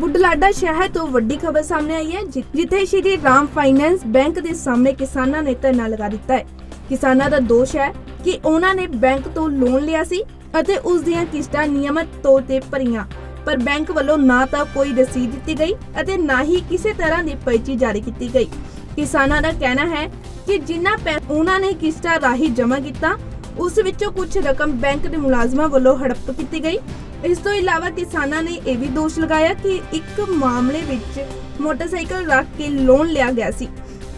ਬੁਢਲਾਡਾ ਸ਼ਹਿਰ ਤੋਂ ਵੱਡੀ ਖਬਰ ਸਾਹਮਣੇ ਆਈ ਹੈ, ਜਿ- ਜਿੱਥੇ ਸ਼੍ਰੀ ਰਾਮ ਫਾਈਨੈਂਸ ਬੈਂਕ ਦੇ ਸਾਹਮਣੇ ਕਿਸਾਨਾਂ ਨੇ ਧਰਨਾ ਲਗਾ ਦਿੱਤਾ ਹੈ। ਕਿਸਾਨਾਂ ਦਾ ਦੋਸ਼ ਹੈ ਕਿ ਉਹਨਾਂ ਨੇ ਬੈਂਕ ਤੋਂ ਲੋਨ ਲਿਆ ਸੀ ਅਤੇ ਉਸ ਦੀਆਂ ਕਿਸ਼ਤਾਂ ਨਿਯਮਤ ਤੌਰ ਤੇ ਭਰੀਆਂ। ਪਰ ਬੈਂਕ ਵੱਲੋਂ ਨਾ ਤਾਂ ਕੋਈ ਰਸੀਦ ਦਿੱਤੀ ਗਈ ਅਤੇ ਨਾ ਹੀ ਕਿਸੇ ਤਰ੍ਹਾਂ ਦੀ ਪਰਚੀ ਜਾਰੀ ਕੀਤੀ ਗਈ। ਕਿਸਾਨਾਂ ਦਾ ਕਹਿਣਾ ਹੈ ਕਿ ਜਿੰਨਾ ਪੈਸਾ ਉਹਨਾਂ ਨੇ ਕਿਸ਼ਤਾਂ ਰਾਹੀਂ ਜਮ੍ਹਾਂ ਕੀਤਾ, ਉਸ ਵਿੱਚੋਂ ਕੁਝ ਰਕਮ ਬੈਂਕ ਦੇ ਮੁਲਾਜ਼ਮਾਂ ਵੱਲੋਂ ਹੜਪ ਕੀਤੀ ਗਈ ਇਸ ਤੋਂ ਇਲਾਵਾ ਕਿਸਾਨਾਂ ਨੇ ਇਹ ਵੀ ਦੋਸ਼ ਲਗਾਇਆ ਕਿ ਇੱਕ ਮਾਮਲੇ ਵਿੱਚ ਮੋਟਰਸਾਈਕਲ ਰੱਖ ਕੇ ਲੋਨ ਲਿਆ ਗਿਆ ਸੀ।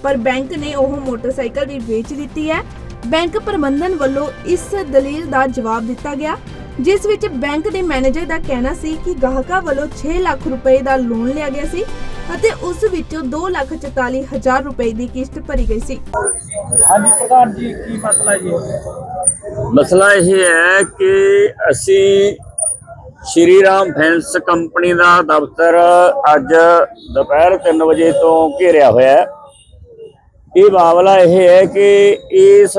ਪਰ ਬੈਂਕ ਨੇ ਉਹ ਮੋਟਰਸਾਈਕਲ ਵੀ ਵੇਚ ਦਿੱਤੀ ਹੈ। ਬੈਂਕ ਪ੍ਰਬੰਧਨ ਵੱਲੋਂ ਇਸ ਦਲੀਲ ਦਾ ਜਵਾਬ ਦਿੱਤਾ ਗਿਆ ਜਿਸ ਵਿੱਚ ਬੈਂਕ ਦੇ ਮੈਨੇਜਰ ਦਾ ਕਹਿਣਾ ਸੀ ਕਿ ਗਾਹਕਾਂ ਵੱਲੋਂ 6 ਲੱਖ ਰੁਪਏ ਦਾ ਲੋਨ ਲਿਆ ਗਿਆ ਸੀ ਅਤੇ ਉਸ ਵਿੱਚੋਂ 2 ਲੱਖ 44 ਹਜ਼ਾਰ ਰੁਪਏ ਦੀ ਕਿਸ਼ਤ ਭਰੀ ਗਈ ਸੀ। ਹਾਂਜੀ ਪ੍ਰਧਾਨ ਜੀ ਕੀ ਮਸਲਾ ਜੀ? ਮਸਲਾ ਇਹ ਹੈ ਕਿ ਅਸੀਂ ਸ਼੍ਰੀ ਰਾਮ ਫਾਈਨੈਂਸ ਕੰਪਨੀ ਦਾ ਦਫ਼ਤਰ ਅੱਜ ਦੁਪਹਿਰ 3 ਵਜੇ ਤੋਂ ਘੇਰਿਆ ਹੋਇਆ ਹੈ। ਇਹ ਮਾਮਲਾ ਇਹ ਹੈ ਕਿ ਇਸ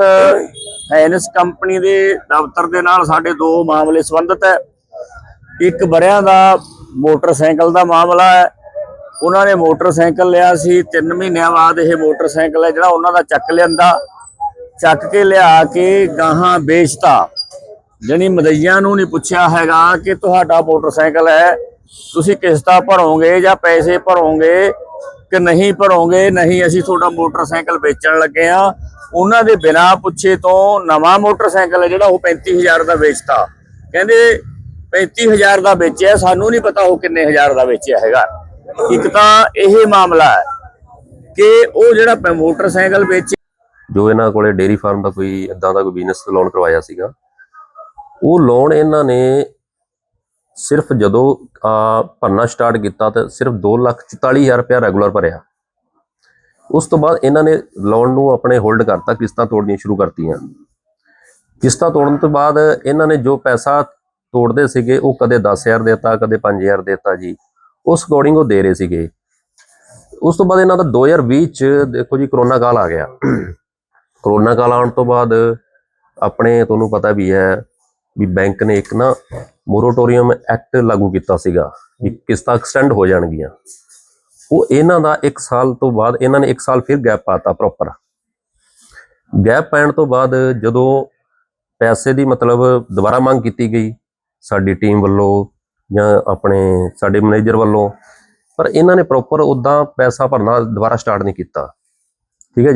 ਫਾਈਨੈਂਸ ਕੰਪਨੀ ਦੇ ਦਫ਼ਤਰ ਦੇ ਨਾਲ ਸਾਡੇ ਦੋ ਮਾਮਲੇ ਸੰਬੰਧਿਤ ਹੈ। ਇੱਕ ਬਰਿਆਂ ਦਾ ਮੋਟਰਸਾਈਕਲ ਦਾ ਮਾਮਲਾ ਹੈ। ਉਹਨਾਂ ਨੇ ਮੋਟਰਸਾਈਕਲ ਲਿਆ ਸੀ। 3 ਮਹੀਨਿਆਂ ਬਾਅਦ ਇਹ ਮੋਟਰਸਾਈਕਲ ਹੈ ਜਿਹੜਾ ਉਹਨਾਂ ਦਾ ਚੱਕ ਲਿਆਂਦਾ। ਚੱਕ ਕੇ ਲਿਆ ਕੇ ਗਾਹਾਂ ਵੇਚਤਾ। ਜਣੀ ਮਦਈਆਂ ਨੂੰ ਨਹੀਂ ਪੁੱਛਿਆ ਹੈਗਾ ਕਿ ਤੁਹਾਡਾ ਮੋਟਰਸਾਈਕਲ ਹੈ। ਤੁਸੀਂ ਕਿਸ਼ਤਾਂ ਭਰੋਗੇ ਜਾਂ ਪੈਸੇ ਭਰੋਗੇ ਕਿ ਨਹੀਂ ਭਰੋਗੇ? ਨਹੀਂ, ਅਸੀਂ ਤੁਹਾਡਾ ਮੋਟਰਸਾਈਕਲ ਵੇਚਣ ਲੱਗੇ ਆ ਉਹਨਾਂ ਦੇ ਬਿਨਾਂ ਪੁੱਛੇ ਤੋਂ ਨਵਾਂ ਮੋਟਰਸਾਈਕਲ ਹੈ ਜਿਹੜਾ ਉਹ 35000 ਦਾ ਵੇਚਤਾ। ਕਹਿੰਦੇ 35000 ਦਾ ਵੇਚਿਆ, ਸਾਨੂੰ ਨਹੀਂ ਪਤਾ ਉਹ ਕਿੰਨੇ ਹਜ਼ਾਰ ਦਾ ਵੇਚਿਆ ਹੈਗਾ। ਇੱਕ ਤਾਂ ਇਹ ਮਾਮਲਾ ਹੈ ਕਿ ਉਹ ਜਿਹੜਾ ਮੋਟਰਸਾਈਕਲ ਵੇਚ ਜੋ ਇਹਨਾਂ ਕੋਲੇ ਡੇਰੀ ਫਾਰਮ ਦਾ ਕੋਈ ਇਦਾਂ ਦਾ ਕੋਈ ਬਿਜ਼ਨਸ ਲੋਨ ਕਰਵਾਇਆ ਸੀਗਾ ਉਹ ਲੋਨ ਇਹਨਾਂ ਨੇ ਸਿਰਫ ਜਦੋਂ ਭਰਨਾ ਸਟਾਰਟ ਕੀਤਾ ਤਾਂ ਸਿਰਫ 244000 ਰੁਪਇਆ ਰੈਗੂਲਰ ਭਰਿਆ। ਉਸ ਤੋਂ ਬਾਅਦ ਇਹਨਾਂ ਨੇ ਲੋਨ ਨੂੰ ਆਪਣੇ ਹੋਲਡ ਕਰਤਾ, ਕਿਸ਼ਤਾਂ ਤੋੜਨੀਆਂ ਸ਼ੁਰੂ ਕਰਤੀਆਂ। ਕਿਸ਼ਤਾਂ ਤੋੜਨ ਤੋਂ ਬਾਅਦ ਇਹਨਾਂ ਨੇ ਜੋ ਪੈਸਾ ਤੋੜਦੇ ਸੀਗੇ, ਉਹ ਕਦੇ 10000 ਦੇਤਾ, ਕਦੇ 5000 ਦੇਤਾ ਜੀ। ਉਸ ਅਕੋਰਡਿੰਗ ਉਹ ਦੇ ਰਹੇ ਸੀਗੇ। ਉਸ ਤੋਂ ਬਾਅਦ ਇਹਨਾਂ ਦਾ 2020 ਚ ਦੇਖੋ ਜੀ, ਕਰੋਨਾ ਕਾਲ ਆ ਗਿਆ। ਕਰੋਨਾ ਕਾਲ ਆਉਣ ਤੋਂ ਬਾਅਦ ਆਪਣੇ, ਤੁਹਾਨੂੰ ਪਤਾ ਵੀ ਹੈ ਵੀ ਬੈਂਕ ਨੇ ਇੱਕ ਨਾ ਮੋਰੋਟੋਰੀਅਮ ਐਕਟ ਲਾਗੂ ਕੀਤਾ ਸੀਗਾ ਵੀ ਕਿਸ਼ਤਾਂ ਐਕਸਟੈਂਡ ਹੋ ਜਾਣਗੀਆਂ। ਉਹ ਇਹਨਾਂ ਦਾ 1 ਸਾਲ ਤੋਂ ਬਾਅਦ ਇਹਨਾਂ ਨੇ 1 ਸਾਲ ਫਿਰ ਗੈਪ ਪਾਤਾ ਪ੍ਰੋਪਰ ਗੈਪ ਪੈਣ ਤੋਂ ਬਾਅਦ ਜਦੋਂ ਪੈਸੇ ਦੀ ਮਤਲਬ ਦੁਬਾਰਾ ਮੰਗ ਕੀਤੀ ਗਈ ਸਾਡੀ ਟੀਮ ਵੱਲੋਂ ਜਾਂ ਆਪਣੇ ਸਾਡੇ ਮੈਨੇਜਰ ਵੱਲੋਂ, ਪਰ ਇਹਨਾਂ ਨੇ ਪ੍ਰੋਪਰ ਉਦਾਂ ਪੈਸਾ ਭਰਨਾ ਦੁਬਾਰਾ ਸਟਾਰਟ ਨਹੀਂ ਕੀਤਾ।